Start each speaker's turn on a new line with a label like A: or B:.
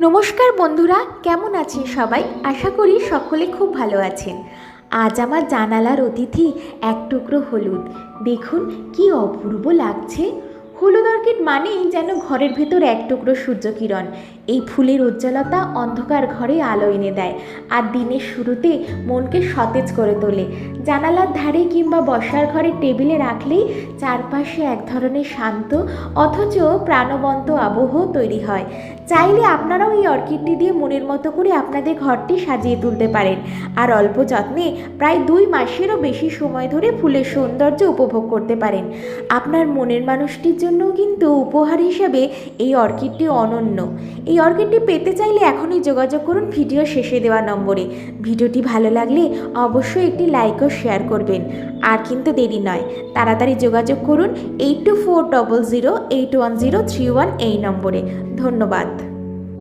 A: নমস্কার বন্ধুরা, কেমন আছেন সবাই? আশা করি সকলে খুব ভালো আছেন। আজ আমার জানালার অতিথি এক টুকরো হলুদ। দেখুন, কি অপূর্ব লাগছে। হলুদ অর্কিড মানেই যেন ঘরের ভেতর এক টুকরো সূর্যকিরণ। এই ফুলের উজ্জ্বলতা অন্ধকার ঘরে আলো এনে দেয় আর দিনের শুরুতে মনকে সতেজ করে তোলে। জানালার ধারে কিংবা বসার ঘরে টেবিলে রাখলেই চারপাশে এক ধরনের শান্ত অথচ প্রাণবন্ত আবহ তৈরি হয়। চাইলে আপনারাও এই অর্কিডটি দিয়ে মনের মতো করে আপনাদের ঘরটি সাজিয়ে তুলতে পারেন আর অল্প যত্নে প্রায় দুই মাসেরও বেশি সময় ধরে ফুলের সৌন্দর্য উপভোগ করতে পারেন। আপনার মনের মানুষটির জন্যও কিন্তু উপহার হিসাবে এই অর্কিডটি অনন্য। এই অর্কিডটি পেতে চাইলে এখনই যোগাযোগ করুন, ভিডিও শেষে দেওয়া নম্বরে। ভিডিওটি ভালো লাগলে অবশ্যই একটি লাইক ও শেয়ার করবেন। আর কিন্তু দেরি নয়, তাড়াতাড়ি যোগাযোগ করুন eight two four double zero eight one zero three one এই নম্বরে। ধন্যবাদ।